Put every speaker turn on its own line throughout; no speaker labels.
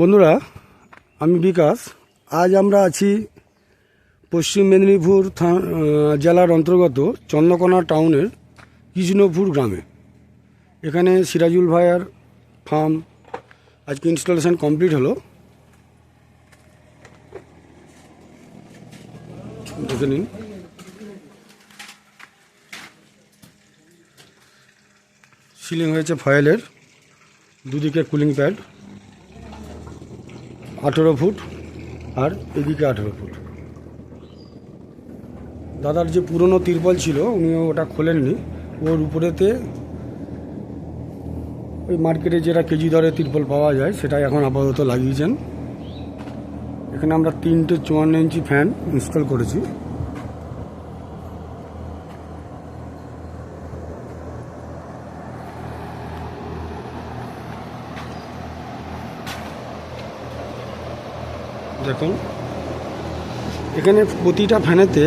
বন্ধুরা, আমি বিকাশ। আজ আমরা আছি পশ্চিম মেদিনীপুর জেলার অন্তর্গত চন্দ্রকোনা টাউনের কৃষ্ণপুর গ্রামে। এখানে সিরাজুল ভাইয়ার ফার্ম আজকে ইনস্টলেশন কমপ্লিট হলো। দেখে নিন। সিলিং হয়েছে ফয়েলের, দুদিকে কুলিং প্যাড। আঠেরো ফুট আর এদিকে আঠেরো ফুট। দাদার যে পুরনো তিরপল ছিল উনি ওটা খোলেননি। ওর উপরেতে ওই মার্কেটে যেটা কেজি দরে তিরপল পাওয়া যায়, সেটাই এখন আপাতত লাগিয়েছেন। এখানে আমরা তিনটে চুয়ান্ন ইঞ্চি ফ্যান ইনস্টল করেছি। দেখুন, এখানে প্রতিটা ফ্যানেতে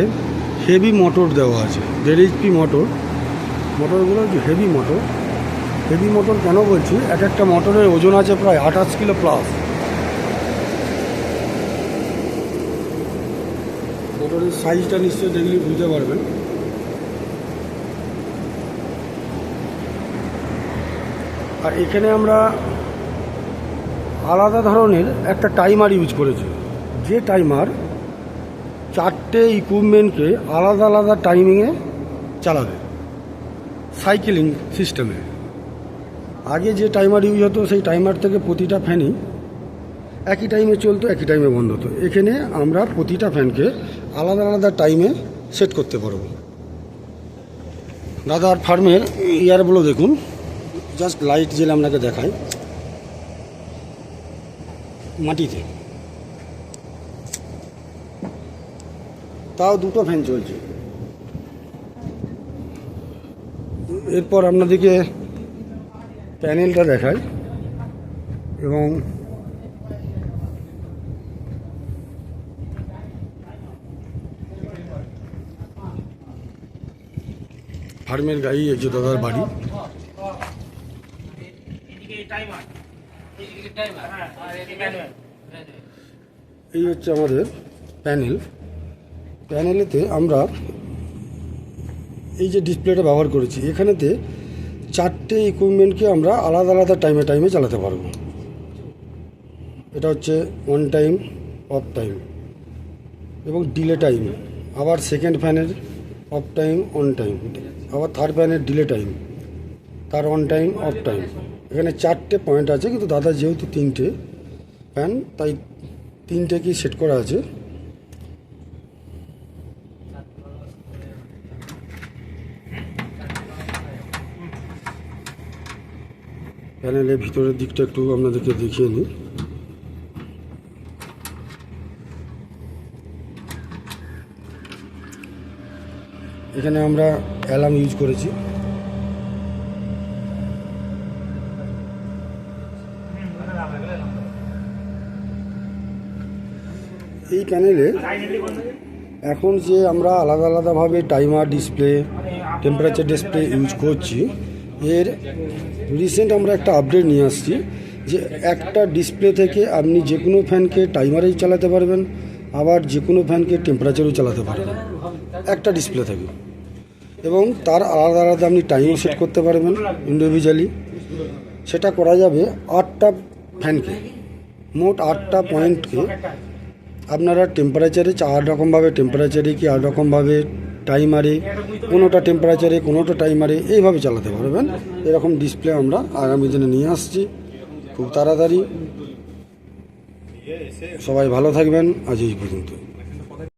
হেভি মোটর দেওয়া আছে, দেড় এইচপি মোটর মোটরগুলো হেভি মোটর হেভি মোটর কেন বলছি? এক একটা মোটরের ওজন আছে প্রায় আঠাশ কিলো প্লাস মোটরের সাইজটা নিশ্চয়ই দেখলে বুঝতে পারবেন। আর এখানে আমরা আলাদা ধরনের একটা টাইমার ইউজ করেছি। যে টাইমার চারটে ইকুইপমেন্টকে আলাদা আলাদা টাইমিংয়ে চালাবে সাইকেলিং সিস্টেমে আগে যে টাইমার ইউজ হতো, সেই টাইমার থেকে প্রতিটা ফ্যানই একই টাইমে চলতো, একই টাইমে বন্ধ হতো। এখানে আমরা প্রতিটা ফ্যানকে আলাদা আলাদা টাইমে সেট করতে পারব। দাদার ফার্মের ইয়ারগুলো দেখুন। জাস্ট লাইট জেলে আপনাকে দেখায় মাটিতে। তাও দুটো ফ্যান চলছে। এরপর আপনাদেরকে প্যানেলটা দেখাই এবং ফার্মের গাড়ি যে দাদার বাড়ি। এই হচ্ছে আমাদের প্যানেল। প্যানেলেতে আমরা এই যে ডিসপ্লেটা ব্যবহার করেছি, এখানেতে চারটে ইকুইপমেন্টকে আমরা আলাদা আলাদা টাইমে টাইমে চালাতে পারব। এটা হচ্ছে অন টাইম অফ টাইম এবং ডিলে টাইম আবার সেকেন্ড ফ্যানের অফ টাইম অন টাইম আবার থার্ড ফ্যানের ডিলে টাইম তার অন টাইম অফ টাইম এখানে চারটে পয়েন্ট আছে, কিন্তু দাদা যেহেতু তিনটে ফ্যান তাই তিনটে কি সেট করা আছে? প্যানেলের ভিতরের দিকটা একটু আপনাদেরকে দেখিয়ে নিই। এখানে আমরা অ্যালার্ম ইউজ করেছি। এই প্যানেলে এখন যে আমরা আলাদা আলাদাভাবে timer display temperature display use করছি এর রিসেন্ট আমরা একটা আপডেট নিয়ে আসছি যে একটা ডিসপ্লে থেকে আপনি যে কোনো ফ্যানকে টাইমারেই চালাতে পারবেন, আবার যে কোনো ফ্যানকে টেম্পারেচারও চালাতে পারবেন। একটা ডিসপ্লে থেকে। এবং তার আলাদা আলাদা আপনি টাইমও সেট করতে পারবেন ইন্ডিভিজুয়ালি সেটা করা যাবে আটটা ফ্যানকে মোট আটটা পয়েন্টকে আপনারা টেম্পারেচারে চার রকমভাবে টেম্পারেচারে কি আট রকমভাবে টাইমারে, কোনোটা টেম্পারেচারে কোনোটা টাইমারে এইভাবে চালাতে পারবেন। এরকম ডিসপ্লে আমরা আগামী দিনে নিয়ে আসছি। খুব তাড়াতাড়ি। সবাই ভালো থাকবেন। আজ এই পর্যন্ত।